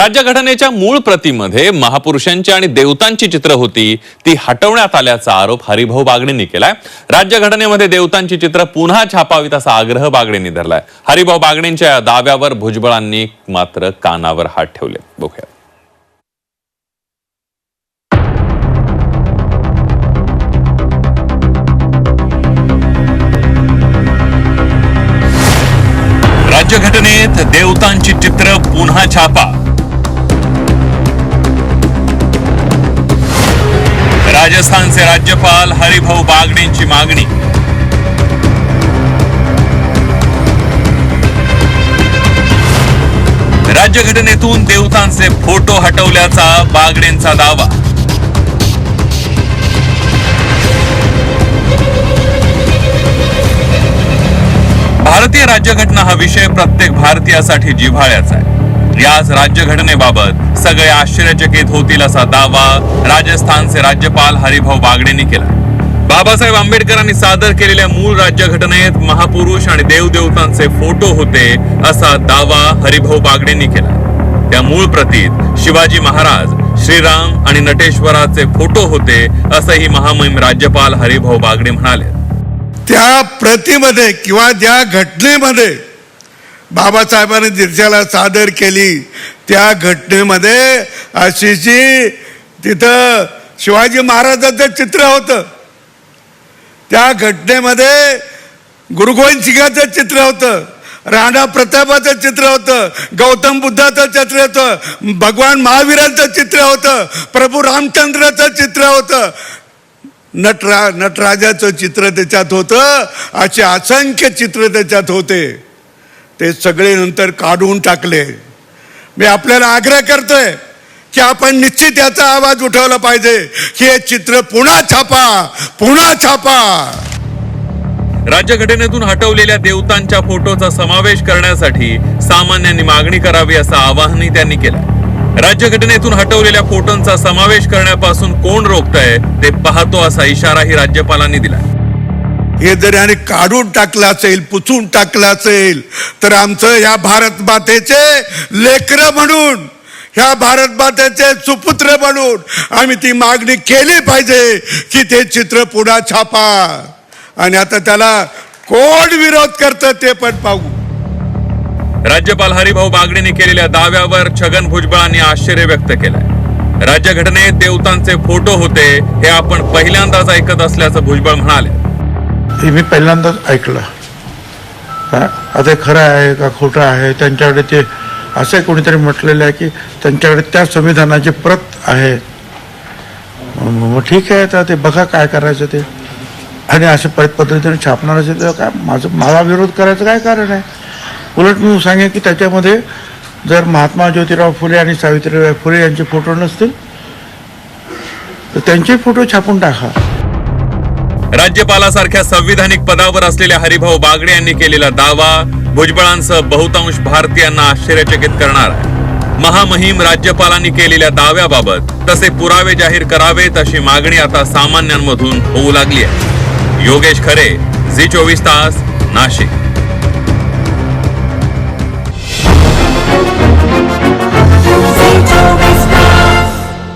राज्यघटनेच्या मूळ प्रतीमध्ये महापुरुषांची आणि देवतांची चित्र होती. ती हटवण्यात आल्याचा आरोप हरिभाऊ बागडेंनी केलाय. राज्यघटनेमध्ये देवतांची चित्र पुन्हा छापावीत असा आग्रह बागडेंनी धरलाय. हरिभाऊ बागडेंच्या दाव्यावर भुजबळांनी मात्र कानावर हात ठेवले. बघूया. राज्यघटनेत देवतांची चित्र पुन्हा छापा. राजस्थानचे राज्यपाल हरिभाऊ बागडेंची मागणी. राज्यघटनेतून देवतांचे फोटो हटवल्याचा बागडेंचा दावा. भारतीय राज्यघटना हा विषय प्रत्येक भारतीयासाठी जिव्हाळ्याचा आहे. याच राज्यघटनेबाबत सगळे आश्चर्यचकित होतील असा दावा राजस्थानचे राज्यपाल हरिभाऊ बागडेंनी केला. बाबासाहेब आंबेडकरांनी सादर केलेल्या मूळ राज्यघटनेत महापुरुष आणि देवदेवतांचे फोटो होते असा दावा हरिभाऊ बागडेंनी केला. त्या मूळ प्रतीत शिवाजी महाराज श्रीराम आणि नटेश्वराचे फोटो होते असंही महामहिम राज्यपाल हरिभाऊ बागडे म्हणाले. त्या प्रतिमध्ये किंवा ज्या घटनेमध्ये बाबासाहेबांनी दिर्शाला सादर केली. त्या घटनेमध्ये अशीची तिथं शिवाजी महाराजाचं चित्र होतं. त्या घटनेमध्ये गुरु गोविंद सिंगाचं चित्र होतं. राणा प्रतापाचं चित्र होतं. गौतम बुद्धाचं चित्र होतं. भगवान महावीरांचं चित्र होतं. प्रभू रामचंद्राचं चित्र होतं. नटरा नटराजाचं चित्र त्याच्यात होतं. असे असंख्य चित्र त्याच्यात होते. ते सगळे नंतर काढून टाकले. मी आपल्याला आग्रह करतोय की आपण निश्चित याचा आवाज उठवला पाहिजे की हे चित्र पुन्हा छापा पुन्हा छापा. राज्यघटनेतून हटवलेल्या देवतांच्या फोटोचा समावेश करण्यासाठी सामान्यांनी मागणी करावी असं आवाहनही त्यांनी केलं. राज्यघटनेतून हटवलेल्या फोटोंचा समावेश करण्यापासून कोण रोखतंय ते पाहतो असा इशाराही राज्यपालांनी दिला. हे जर याने काढून टाकलं असेल पुसून टाकलं असेल तर आमचं ह्या भारत मातेचे लेकर म्हणून ह्या भारत मातेचे सुपुत्र म्हणून आम्ही ती मागणी केली पाहिजे की ते चित्र पुन्हा छापा. आणि आता त्याला कोण विरोध करतं ते पण पाहू. राज्यपाल हरिभाऊ बागडेने केलेल्या दाव्यावर छगन भुजबळांनी आश्चर्य व्यक्त केलंय. राज्यघटनेत देवतांचे फोटो होते हे आपण पहिल्यांदाच ऐकत असल्याचं भुजबळ म्हणाले. हे मी पहिल्यांदाच ऐकलं. आता खरं आहे का खोटं आहे? त्यांच्याकडे ते असं कोणीतरी म्हटलेलं आहे की त्यांच्याकडे त्या संविधानाची प्रत आहे. मग मग ठीक आहे तर ते बघा काय करायचं ते. आणि अशा परत पद्धतीने छापणार असेल तर काय? माझं मला विरोध करायचं काय कारण आहे? उलट मी सांगेन की त्याच्यामध्ये जर महात्मा ज्योतिराव फुले आणि सावित्रीबाई फुले यांचे फोटो नसतील तर त्यांचे फोटो छापून टाका. राज्यपालासारख्या संविधानिक पदावर असलेल्या हरिभाऊ बागडे यांनी केलेला दावा भुजबळांसह बहुतांश भारतीयांना आश्चर्यचकित करणार. आहे महामहिम राज्यपालांनी केलेल्या दाव्याबाबत तसे पुरावे जाहीर करावेत अशी मागणी आता सामान्यांमधून होऊ लागली आहे. योगेश खरे झी चोवीस तास नाशिक.